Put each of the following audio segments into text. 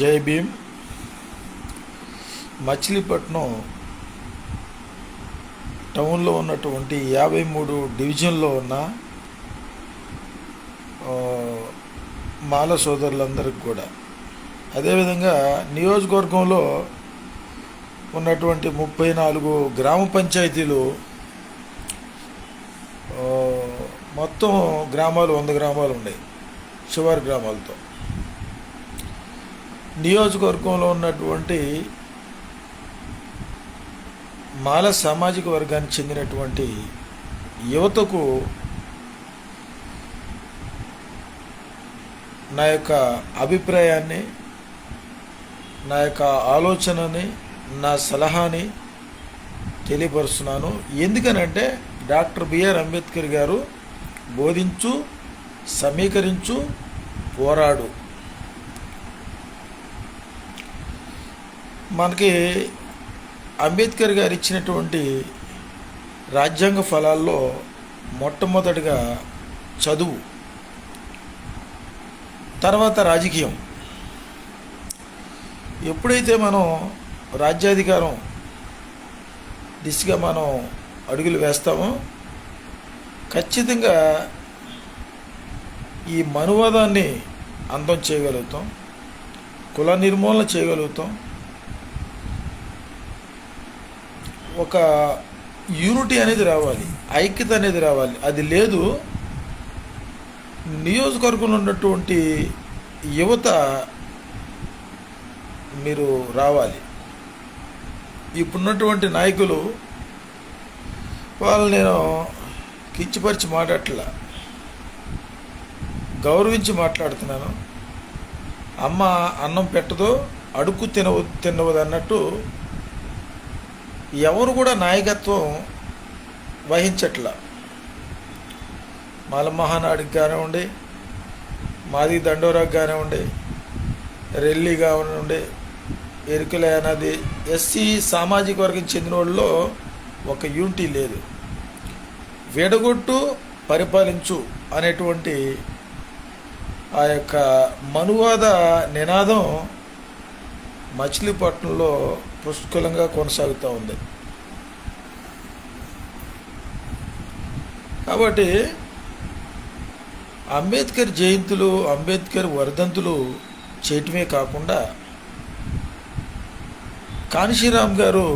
జై భీమ్. మచిలీపట్నం టౌన్లో ఉన్నటువంటి యాభై మూడు డివిజన్లో ఉన్న మాల సోదరులందరికీ కూడా. అదేవిధంగా నియోజకవర్గంలో ఉన్నటువంటి ముప్పై నాలుగు గ్రామ పంచాయతీలు మొత్తం గ్రామాలు వంద గ్రామాలు ఉన్నాయి శివారు గ్రామాలతో. నియోజకవర్గంలో ఉన్నటువంటి మాల సామాజిక వర్గానికి చెందినటువంటి యువతకు నా యొక్క అభిప్రాయాన్ని నా యొక్క ఆలోచనని నా సలహాని తెలియపరుస్తున్నాను. ఎందుకనంటే డాక్టర్ బిఆర్ అంబేద్కర్ గారు బోధించు సమీకరించు పోరాడు. మనకి అంబేద్కర్ గారు ఇచ్చినటువంటి రాజ్యాంగ ఫలాల్లో మొట్టమొదటిగా చదువు తర్వాత రాజకీయం. ఎప్పుడైతే మనం రాజ్యాధికారం దిశగా మనం అడుగులు వేస్తామో ఖచ్చితంగా ఈ మనువాదాన్ని అందం చేయగలుగుతాం కుల నిర్మూలన చేయగలుగుతాం ఒక యూనిటీ అనేది రావాలి ఐక్యత అనేది రావాలి. అది లేదు. నియోజకవర్గంలో ఉన్నటువంటి యువత మీరు రావాలి. ఇప్పుడున్నటువంటి నాయకులు వాళ్ళు నేను కించిపరిచి మాట్లాడట్లా. గౌరవించి మాట్లాడుతున్నాను. అమ్మ అన్నం పెట్టదో అడుక్కు తినవ తినవదు అన్నట్టు ఎవరు కూడా నాయకత్వం వహించట్ల. మాల మహానాడికి కానివ్వండి మాది దండోరాకు కానివ్వండి రెల్లి కానివ్వండి ఎరుకలే అనేది ఎస్సీ సామాజిక వర్గం చెందిన వాళ్ళలో ఒక యూనిటీ లేదు. విడగొట్టు పరిపాలించు అనేటువంటి ఆ యొక్క మనువాద నినాదం మచిలీపట్నంలో పుష్కలంగా కొనసాగుతూ ఉంది. కాబట్టి అంబేద్కర్ జయంతులు అంబేద్కర్ వర్ధంతులు చేయటమే కాకుండా కాన్షీరామ్ గారు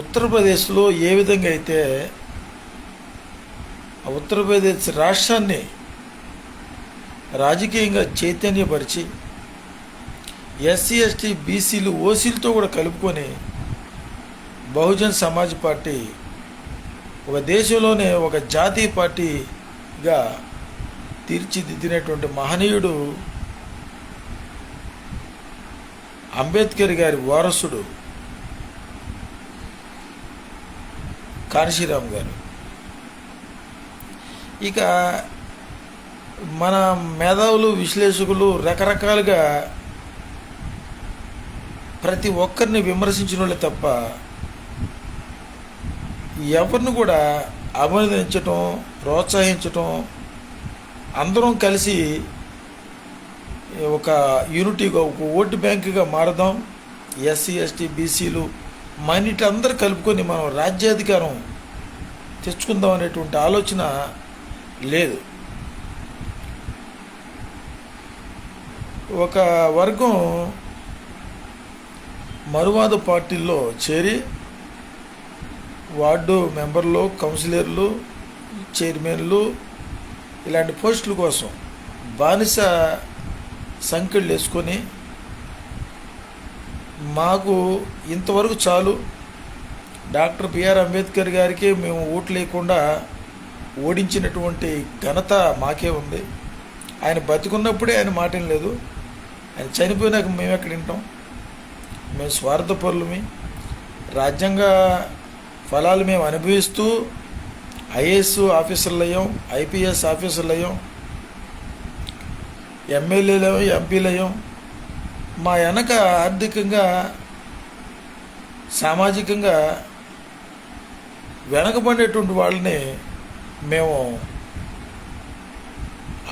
ఉత్తరప్రదేశ్లో ఏ విధంగా అయితే ఉత్తరప్రదేశ్ రాష్ట్రాన్ని రాజకీయంగా చైతన్యపరిచి ఎస్సీ ఎస్టీ బీసీలు ఓసీలతో కూడా కలుపుకొని బహుజన్ సమాజ్ పార్టీ ఒక దేశంలోనే ఒక జాతీయ పార్టీగా తీర్చిదిద్దినటువంటి మహనీయుడు అంబేద్కర్ గారి వారసుడు కాన్షీరామ్ గారు. ఇక మన మేధావులు విశ్లేషకులు రకరకాలుగా ప్రతి ఒక్కరిని విమర్శించిన వాళ్ళు తప్ప ఎవరిని కూడా అభినందించటం ప్రోత్సహించటం అందరం కలిసి ఒక యూనిటీగా ఒక ఓటు బ్యాంకుగా మారదాం. ఎస్సీ ఎస్టీ బీసీలు మనిటి అందరు కలుపుకొని మనం రాజ్యాధికారం తెచ్చుకుందాం అనేటువంటి ఆలోచన లేదు. ఒక వర్గం మరువాద పార్టీల్లో చేరి వార్డు మెంబర్లు కౌన్సిలర్లు చైర్మన్లు ఇలాంటి పోస్టుల కోసం బానిస సంఖ్యలు వేసుకొని మాకు ఇంతవరకు చాలు. డాక్టర్ బిఆర్ అంబేద్కర్ గారికి మేము ఓటు లేకుండా ఓడించినటువంటి ఘనత మాకే ఉంది. ఆయన బతికున్నప్పుడే ఆయన మాట లేదు. ఆయన చనిపోయినాక మేము ఎక్కడ వింటాం మేము స్వార్థపరులమి. రాజ్యాంగ ఫలాలు మేము అనుభవిస్తూ ఐఏఎస్ ఆఫీసర్లు అయ్యాం ఐపీఎస్ ఆఫీసర్లు అయ్యాం ఎమ్మెల్యేలు ఎంపీలు అయ్యాం మా వెనక ఆర్థికంగా సామాజికంగా వెనకబడేటువంటి వాళ్ళని మేము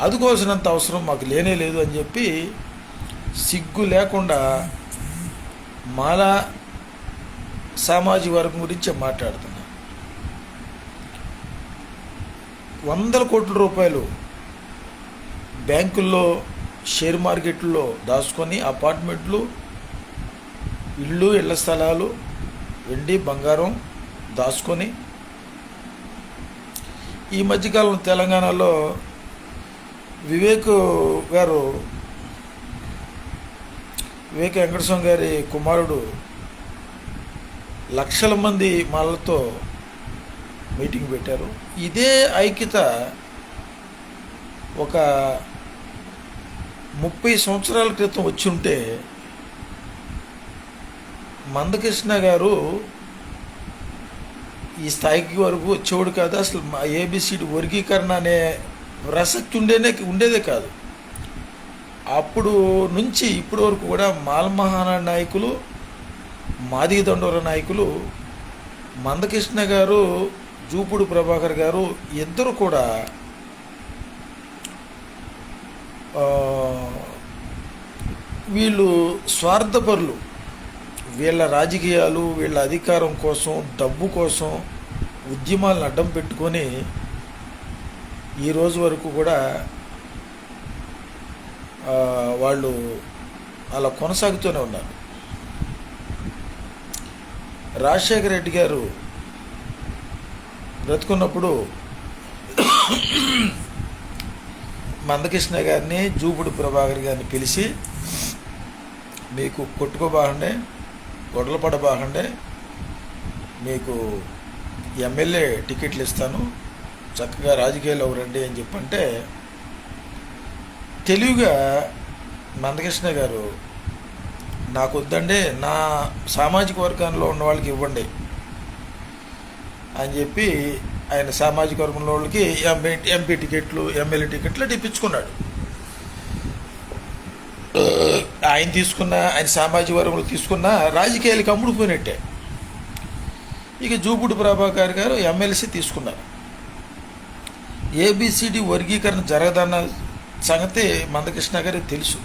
ఆదుకోవాల్సినంత అవసరం మాకు లేనే లేదు అని చెప్పి సిగ్గు లేకుండా మాలా సామాజిక వర్గం గురించి మాట్లాడుతున్నా. వందల కోట్ల రూపాయలు బ్యాంకుల్లో షేర్ మార్కెట్లో దాచుకొని అపార్ట్మెంట్లు ఇళ్ళు ఇళ్ళ స్థలాలు వెండి బంగారం దాచుకొని ఈ మధ్యకాలం తెలంగాణలో వివేక్ గారు వివేక్ వెంకటస్వామి గారి కుమారుడు లక్షల మంది మాలతో మీటింగ్ పెట్టారు. ఇదే ఐక్యత ఒక ముప్పై సంవత్సరాల క్రితం వచ్చి ఉంటే మందకృష్ణ గారు ఈ స్థాయికి వరకు వచ్చేవాడు కాదు. అసలు ఏబిసిడి వర్గీకరణ అనే ప్రసక్తి ఉండేనే ఉండేదే కాదు. అప్పుడు నుంచి ఇప్పటి వరకు కూడా మాల్మహాన నాయకులు మాదిగ దండోర నాయకులు మందకృష్ణ గారు జూపుడు ప్రభాకర్ గారు ఇద్దరు కూడా వీళ్ళు స్వార్థపరులు. వీళ్ళ రాజకీయాలు వీళ్ళ అధికారం కోసం డబ్బు కోసం ఉద్యమాలను అడ్డం పెట్టుకొని ఈ రోజు వరకు కూడా వాళ్ళు అలా కొనసాగుతూనే ఉన్నారు. రాజశేఖర రెడ్డి గారు బ్రతుకున్నప్పుడు మందకృష్ణ గారిని జూపుడు ప్రభాకర్ గారిని పిలిచి మీకు కొట్టుకోబాగండే గొడవలు పడబాగండే మీకు ఎమ్మెల్యే టికెట్లు ఇస్తాను చక్కగా రాజకీయాల్లో రండి అని చెప్పంటే తెలివిగా మందకృష్ణ గారు నాకు వద్దండి నా సామాజిక వర్గంలో ఉన్న వాళ్ళకి ఇవ్వండి అని చెప్పి ఆయన సామాజిక వర్గంలో వాళ్ళకి ఎంపీ ఎంపీ టికెట్లు ఎమ్మెల్యే టికెట్లు ఇప్పించుకున్నాడు. ఆయన తీసుకున్న ఆయన సామాజిక వర్గంలో తీసుకున్న రాజకీయాలకి అమ్ముడుపోయినట్టే. ఇక జూపుడు ప్రభాకర్ గారు ఎమ్మెల్సీ తీసుకున్నారు. ఏబిసిడి వర్గీకరణ జరగదన్న సంగతి మందకృష్ణ గారికి తెలుసు.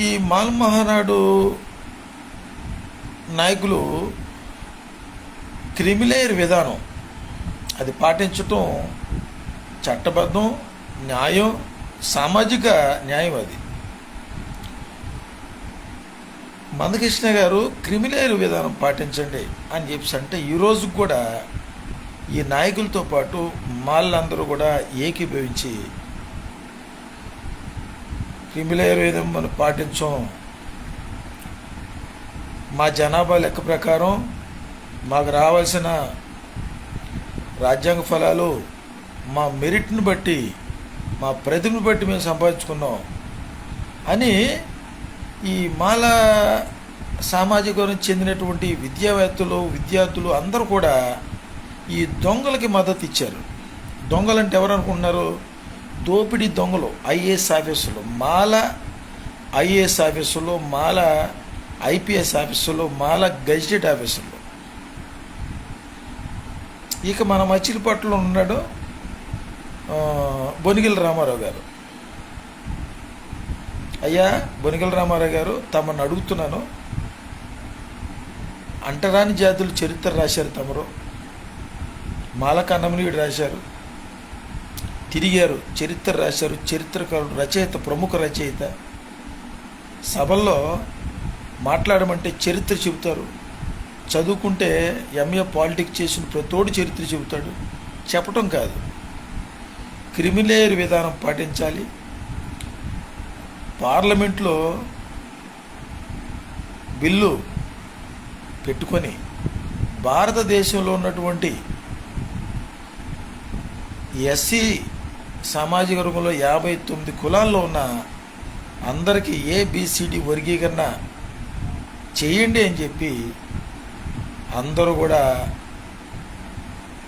ఈ మాల్ మహానాడు నాయకులు క్రిమిలేయర్ విధానం అది పాటించటం చట్టబద్ధం న్యాయం సామాజిక న్యాయం అది. మందకృష్ణ గారు క్రిమిలేయర్ విధానం పాటించండి అని చెప్పి అంటే ఈరోజు కూడా ఈ నాయకులతో పాటు మాళ్ళందరూ కూడా ఏకీభవించి క్రిమిలయుర్వేదం మనం పాటించం. మా జనాభా లెక్క ప్రకారం మాకు రావాల్సిన రాజ్యాంగ ఫలాలు మా మెరిట్ని బట్టి మా ప్రతిభను బట్టి మేము సంపాదించుకున్నాం. అని ఈ మాల సామాజిక వర్గం చెందినటువంటి విద్యావేత్తలు విద్యార్థులు అందరూ కూడా ఈ దొంగలకి మద్దతు ఇచ్చారు. దొంగలంటే ఎవరు అనుకుంటున్నారు? దోపిడీ దొంగలు ఐఏఎస్ ఆఫీసులు మాల ఐఏఎస్ ఆఫీసులు మాల ఐపీఎస్ ఆఫీసులు మాల గెజిటెడ్ ఆఫీసులు. ఇక మన మచిలీపట్నంలో ఉన్నాడు బొనిగిల రామారావు గారు. అయ్యా బొనిగిల రామారావు గారు తమను అడుగుతున్నాను. అంటరాని జాతులు చరిత్ర రాశారు తమరు. మాలకన్నమనీయుడు రాశారు. తిరిగారు చరిత్ర రాశారు చరిత్రకారుడు రచయిత ప్రముఖ రచయిత. సభల్లో మాట్లాడమంటే చరిత్ర చెబుతారు. చదువుకుంటే ఎంఏ పాలిటిక్స్ చేసిన ప్రతోడు చరిత్ర చెబుతాడు. చెప్పటం కాదు. క్రిమిలేయర్ విధానం పాటించాలి. పార్లమెంట్లో బిల్లు పెట్టుకొని భారతదేశంలో ఉన్నటువంటి ఎస్సీ సామాజిక వర్గంలో యాభై తొమ్మిది కులాల్లో ఉన్న అందరికీ ఏబిసిడి వర్గీకరణ చేయండి అని చెప్పి అందరూ కూడా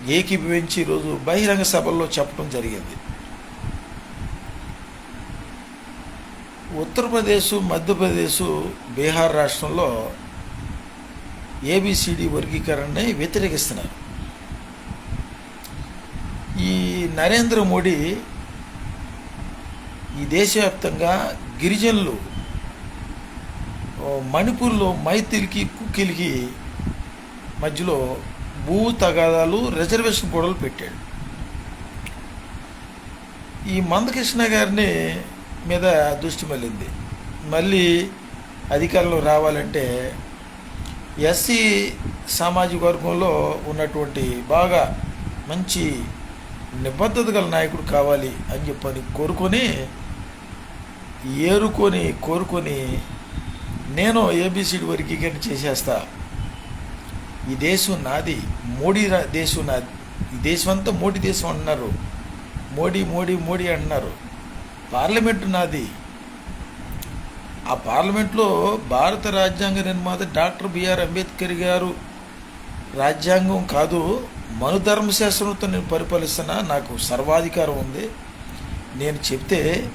ఏకీభవించి ఈరోజు బహిరంగ సభల్లో చెప్పడం జరిగింది. ఉత్తరప్రదేశ్ మధ్యప్రదేశ్ బీహార్ రాష్ట్రంలో ఏబిసిడి వర్గీకరణని వ్యతిరేకిస్తున్నారు ఈ నరేంద్ర మోడీ ఈ దేశవ్యాప్తంగా గిరిజనులు మణిపూర్లో మైతిలికి కుక్కిలికి మధ్యలో భూ తగాదాలు రిజర్వేషన్ గొడవలు పెట్టాడు. ఈ మందకృష్ణ గారిని మీద దృష్టి మళ్ళింది. మళ్ళీ అధికారంలో రావాలంటే ఎస్సీ సామాజిక వర్గంలో ఉన్నటువంటి బాగా మంచి నిబద్ధత గల నాయకుడు కావాలి అని చెప్పని కోరుకొని ఏరుకొని కోరుకొని నేను ఏబిసిడి వర్గీకరణ చేసేస్తా. ఈ దేశం నాది మోడీ రా- దేశం నాది. ఈ దేశం అంతా మోడీ దేశం అంటున్నారు మోడీ మోడీ మోడీ అంటున్నారు పార్లమెంటు నాది. ఆ పార్లమెంట్లో భారత రాజ్యాంగ నిర్మాత డాక్టర్ బిఆర్ అంబేద్కర్ గారు రాజ్యాంగం కాదు మనుధర్మశాస్త్రంతో నేను పరిపాలిస్తున్నా నాకు సర్వాధికారం ఉంది. నేను చెప్తే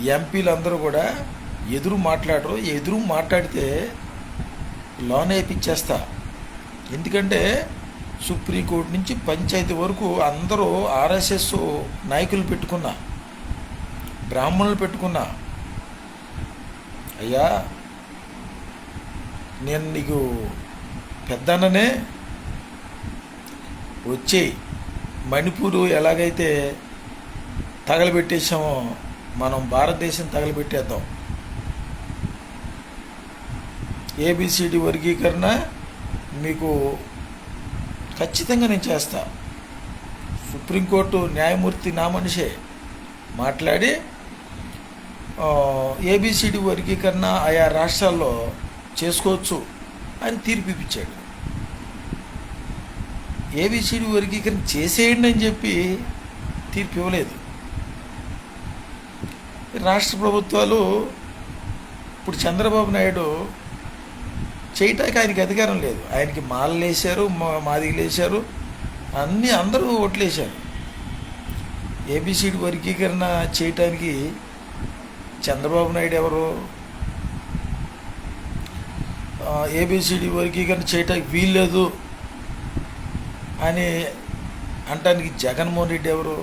ఎంపీలు అందరూ కూడా ఎదురు మాట్లాడరు. ఎదురు మాట్లాడితే లోన్ వేయించేస్తా ఎందుకంటే సుప్రీంకోర్టు నుంచి పంచాయతీ వరకు అందరూ ఆర్ఎస్ఎస్ నాయకులు పెట్టుకున్నా బ్రాహ్మణులు పెట్టుకున్నా అయ్యా నేను నీకు పెద్దననే వచ్చే మణిపూరు ఎలాగైతే తగలబెట్టేసామో మనం భారతదేశం తగలబెట్టేద్దాం. ఏబిసిడి వర్గీకరణ మీకు ఖచ్చితంగా నేను చేస్తా. సుప్రీంకోర్టు న్యాయమూర్తి నా మనిషే మాట్లాడి ఏబిసిడి వర్గీకరణ ఆయా రాష్ట్రాల్లో చేసుకోవచ్చు అని తీర్పు ఇప్పించాడు ఏబిసిడి వర్గీకరణ చేసేయండి అని చెప్పి తీర్పు ఇవ్వలేదు. రాష్ట్ర ప్రభుత్వాలు ఇప్పుడు చంద్రబాబు నాయుడు చేయటానికి ఆయనకి అధికారం లేదు. ఆయనకి మాలలు వేశారు మా- మాదిగలు వేశారు అన్నీ అందరూ ఓట్లేశారు ఏబిసిడి వర్గీకరణ చేయటానికి చంద్రబాబు నాయుడు ఎవరు? ఏబిసిడి వర్గీకరణ చేయటానికి వీల్లేదు. అని అంటానికి జగన్మోహన్ రెడ్డి ఎవరు?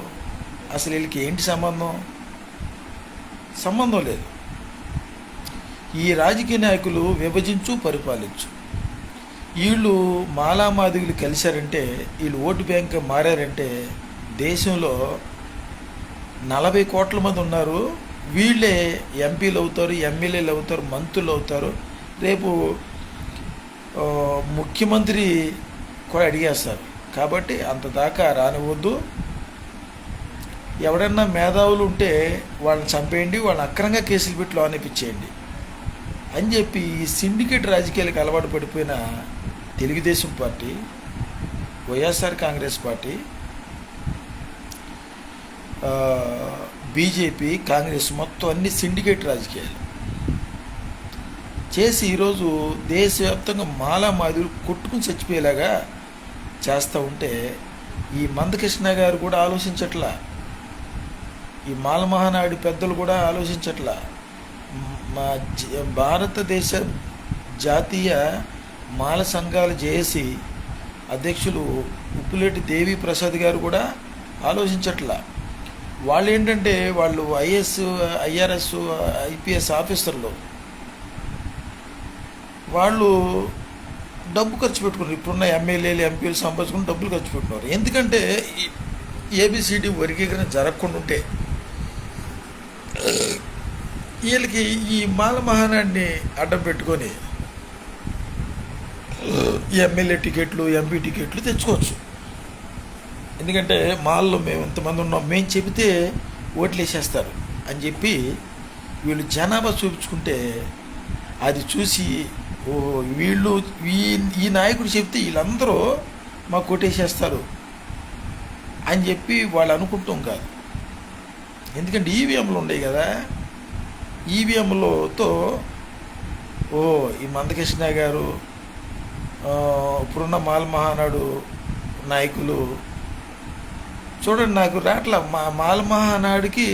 అసలు వీళ్ళకి ఏంటి సంబంధం? సంబంధం లేదు. ఈ రాజకీయ నాయకులు విభజించు పరిపాలించు. వీళ్ళు మాలామాదిగులు కలిశారంటే వీళ్ళు ఓటు బ్యాంక్ మారారంటే దేశంలో నలభై కోట్ల మంది ఉన్నారు. వీళ్ళే ఎంపీలు అవుతారు ఎమ్మెల్యేలు అవుతారు మంత్రులు అవుతారు. రేపు ముఖ్యమంత్రి కూడా అడిగేస్తారు. కాబట్టి అంత దాకా రానివద్దు. ఎవడన్నా మేధావులు ఉంటే వాళ్ళని చంపేయండి వాళ్ళని అక్రంగా కేసులు పెట్టి లోనిపించేయండి అని చెప్పి ఈ సిండికేట్ రాజకీయాలకు అలవాటు పడిపోయిన Telugu Desam party YSR Congress party BJP Congress మొత్తం అన్ని సిండికేట్ రాజకీయాలు. చేసి ఈరోజు దేశవ్యాప్తంగా మాలా మాదిరి కొట్టుకుని చచ్చిపోయేలాగా చేస్తూ ఉంటే ఈ మందకృష్ణ గారు కూడా ఆలోచించట్లా. ఈ మాలమహానాయుడు పెద్దలు కూడా ఆలోచించట్లా. మా భారతదేశ జాతీయ మాల సంఘాలు జేఏసీ అధ్యక్షులు ఉప్పులేటి దేవి ప్రసాద్ గారు కూడా ఆలోచించట్లా. వాళ్ళు ఏంటంటే వాళ్ళు ఐఎస్ ఐఆర్ఎస్ ఐపీఎస్ ఆఫీసర్లు. వాళ్ళు డబ్బు ఖర్చు పెట్టుకున్నారు. ఇప్పుడున్న ఎమ్మెల్యేలు ఎంపీలు సంపాదించుకుని డబ్బులు ఖర్చు పెట్టుకున్నారు. ఎందుకంటే ఏబిసిడి వర్గీకరణ జరగకుండా ఉంటే వీళ్ళకి ఈ మాల మహానాడిని అడ్డం పెట్టుకొని ఎమ్మెల్యే టికెట్లు ఎంపీ టికెట్లు తెచ్చుకోవచ్చు. ఎందుకంటే మాల్లో మేము ఇంతమంది ఉన్నాం మేము చెబితే ఓట్లు వేసేస్తారు అని చెప్పి వీళ్ళు జనాభా చూపించుకుంటే అది చూసి వీళ్ళు ఈ ఈ నాయకుడు చెప్తే వీళ్ళందరూ మాకు కొట్టేసేస్తారు అని చెప్పి వాళ్ళు అనుకుంటాం కాదు. ఎందుకంటే ఈవీఎంలు ఉన్నాయి కదా. ఈవీఎంలతో ఓ ఈ మందకృష్ణ గారు ఇప్పుడున్న మాల మహానాడు నాయకులు చూడండి నాకు రాట్ల మా మాల మహానాడుకి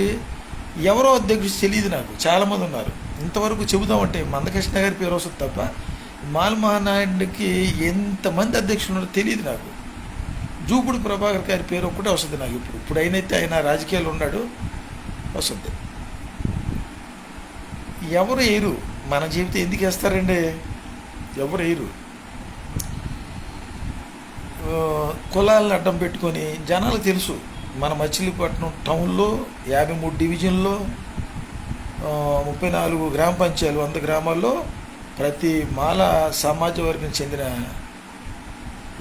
ఎవరో అధ్యక్షుడు తెలియదు నాకు చాలామంది ఉన్నారు. ఇంతవరకు చెబుదామంటే మందకృష్ణ గారి పేరు వస్తుంది తప్ప మాల్ మహానాయుడికి ఎంతమంది అధ్యక్షులు ఉన్నారో తెలియదు నాకు. జూపుడు ప్రభాకర్ గారి పేరు ఒక్కటే వస్తుంది నాకు ఇప్పుడు. ఇప్పుడు అయినైతే ఆయన రాజకీయాలు ఉన్నాడు వస్తుంది. ఎవరు వేయరు? మన జీవితం ఎందుకు వేస్తారండి? ఎవరు వేయరు? కులాలను అడ్డం పెట్టుకొని జనాలకు తెలుసు. మన మచిలీపట్నం టౌన్లో యాభై మూడు డివిజన్లో ముప్పై నాలుగు గ్రామ పంచాయతీలు వంద గ్రామాల్లో ప్రతి మాల సమాజ వర్గం చెందిన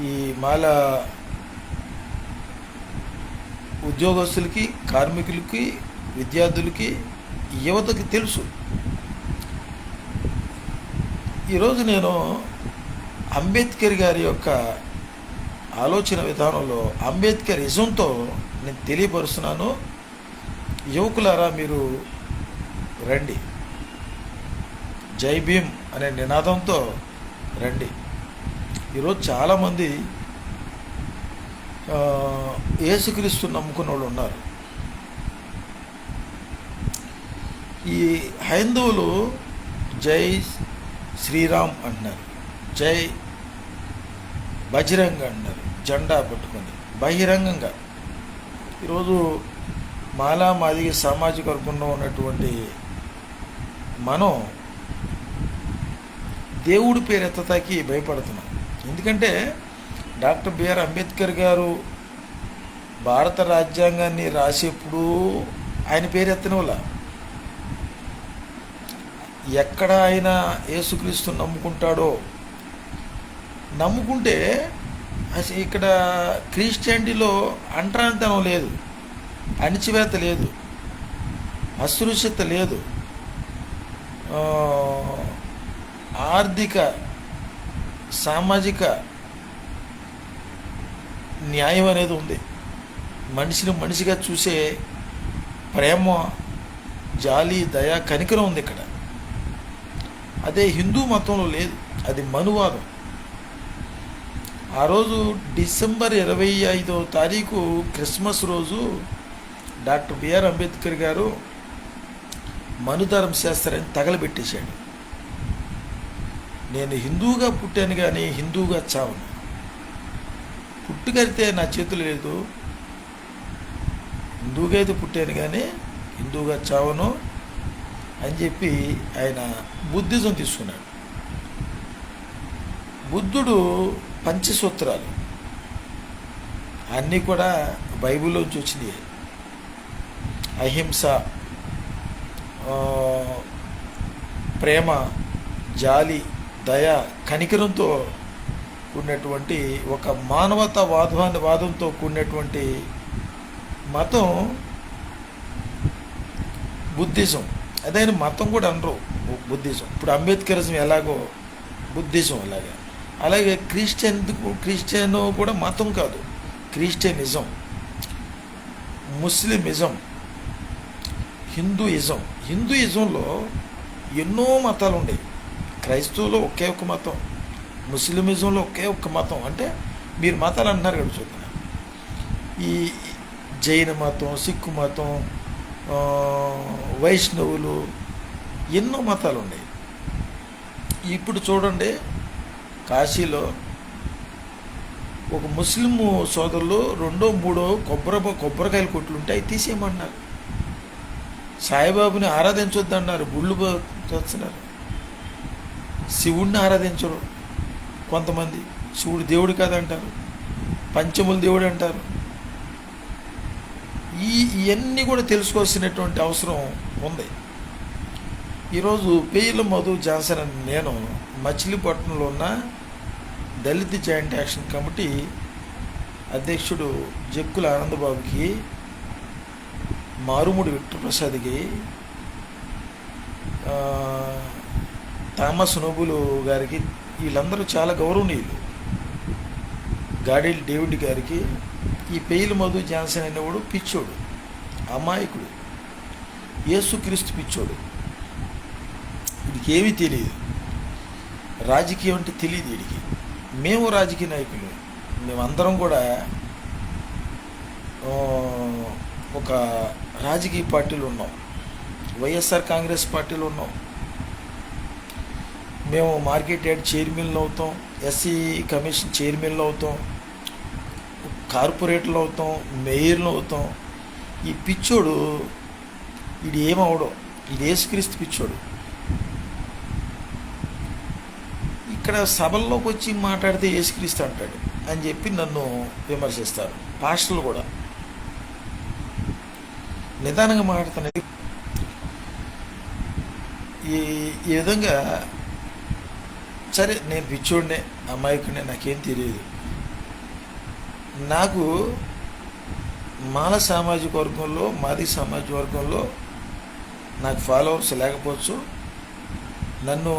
ఈ మాల ఉద్యోగస్తులకి కార్మికులకి విద్యార్థులకి యువతకి తెలుసు. ఈరోజు నేను అంబేద్కర్ గారి యొక్క ఆలోచన విధానంలో అంబేద్కర్ ఇజంతో నేను తెలియపరుస్తున్నాను. యువకులారా మీరు రండి. జై భీమ్ అనే నినాదంతో రండి. ఈరోజు చాలామంది ఏసుక్రీస్తు నమ్ముకున్న వాళ్ళు ఉన్నారు. ఈ హైందవులు జై శ్రీరామ్ అంటున్నారు. జై బజరంగ అంటున్నారు. జెండా పట్టుకొని. బహిరంగంగా. ఈరోజు మాలా మాదిగ సామాజిక వర్గంలో ఉన్నటువంటి మనం దేవుడి పేరు ఎత్తతాకి భయపడుతున్నాం. ఎందుకంటే డాక్టర్ బిఆర్ అంబేద్కర్ గారు భారత రాజ్యాంగాన్ని రాసేప్పుడు ఆయన పేరు ఎత్తన వల్ల ఎక్కడ ఆయన యేసుక్రీస్తు నమ్ముకుంటాడో నమ్ముకుంటే అసలు ఇక్కడ క్రిస్టియానిటీలో అంటరాంతనం లేదు అణిచివేత లేదు అస్పృశ్యత లేదు. ఆర్థిక సామాజిక న్యాయం అనేది ఉంది. మనిషిని మనిషిగా చూసే ప్రేమ జాలి దయ కనికరం ఉంది ఇక్కడ. అదే హిందూ మతంలో లేదు. అది మనువాదం. ఆ రోజు డిసెంబర్ ఇరవై ఐదో తారీఖు క్రిస్మస్ రోజు డాక్టర్ బిఆర్ అంబేద్కర్ గారు మనుదరం శాస్త్రాన్ని తగలబెట్టేశాడు. నేను హిందువుగా పుట్టాను కానీ హిందువుగా చావను. పుట్టుకరితే నా చేతులు లేదు. హిందువుగా అయితే పుట్టాను కానీ హిందువుగా చావను అని చెప్పి ఆయన బుద్ధిజం తీసుకున్నాడు. బుద్ధుడు పంచసూత్రాలు. అన్నీ కూడా బైబిల్లోంచి వచ్చినాయి. అహింస ప్రేమ జాలి దయ కనికరంతో కూడినటువంటి ఒక మానవత వాదవాన్ని వాదంతో కూడినటువంటి మతం బుద్ధిజం. అదైన మతం కూడా అనరు బుద్ధిజం. ఇప్పుడు అంబేద్కరిజం ఎలాగో బుద్ధిజం అలాగే. అలాగే క్రిస్టియన్ క్రిస్టియన్ కూడా మతం కాదు. Christianism Muslimism Hinduism. హిందూయిజంలో ఎన్నో మతాలు ఉండేవి క్రైస్తవులో ఒకే ఒక మతం ముస్లిమిజంలో ఒకే ఒక్క మతం. అంటే మీరు మతాలు అంటున్నారు కదా చూద్దాం ఈ జైన మతం సిక్కు మతం వైష్ణవులు ఎన్నో మతాలు ఉన్నాయి ఇప్పుడు చూడండి కాశీలో ఒక ముస్లిం సోదరులు రెండో మూడో కొబ్బరి కొబ్బరికాయలు కొట్లు ఉంటే అవి తీసేయమన్నారు సాయిబాబుని ఆరాధించొద్దన్నారు గుళ్ళు చేస్తున్నారు శివుడిని ఆరాధించరు కొంతమంది. శివుడు దేవుడు కాదంటారు. పంచముల దేవుడు అంటారు. ఈ ఇవన్నీ కూడా తెలుసుకోవాల్సినటువంటి అవసరం ఉంది. ఈరోజు పేర్ల మధు జాన్సన్ అని నేను మచిలీపట్నంలో ఉన్న దళిత జాయింట్ యాక్షన్ కమిటీ అధ్యక్షుడు జక్కుల ఆనందబాబుకి మారుముడి విష్ణుప్రసాద్కి థామస్ నోబులు గారికి వీళ్ళందరూ చాలా గౌరవనీయులు. గాడీల్ డేవిడ్ గారికి ఈ పెయిల్ మధు జాన్సన్ అనేవాడు పిచ్చోడు అమాయకుడు యేసుక్రీస్తు పిచ్చోడు. వీడికి ఏమీ తెలియదు. రాజకీయం అంటే తెలియదు వీడికి. మేము రాజకీయ నాయకులు. మేమందరం కూడా ఒక రాజకీయ పార్టీలు ఉన్నాం. వైఎస్ఆర్ కాంగ్రెస్ పార్టీలు ఉన్నాం. మేము మార్కెట్ యార్డ్ చైర్మన్లు అవుతాం ఎస్సీ కమిషన్ చైర్మన్లు అవుతాం కార్పొరేట్లు అవుతాం మేయర్లు అవుతాం. ఈ పిచ్చోడు ఇది ఏమవడం? ఇది ఏసుక్రీస్తు పిచ్చోడు. ఇక్కడ సభల్లోకి వచ్చి మాట్లాడితే ఏసుక్రీస్తు అంటాడు అని చెప్పి నన్ను విమర్శిస్తారు. పాస్టర్లు కూడా. నిదానంగా మాట్లాడుతున్నది. ఈ ఈ విధంగా సరే నేను పిచ్చోడినే అమాయకుడినే నాకేం తెలియదు. నాకు మాల సామాజిక వర్గంలో మాది సామాజిక వర్గంలో నాకు ఫాలోవర్స్ లేకపోవచ్చు. నన్ను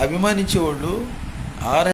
అభిమానించేవాళ్ళు ఆర్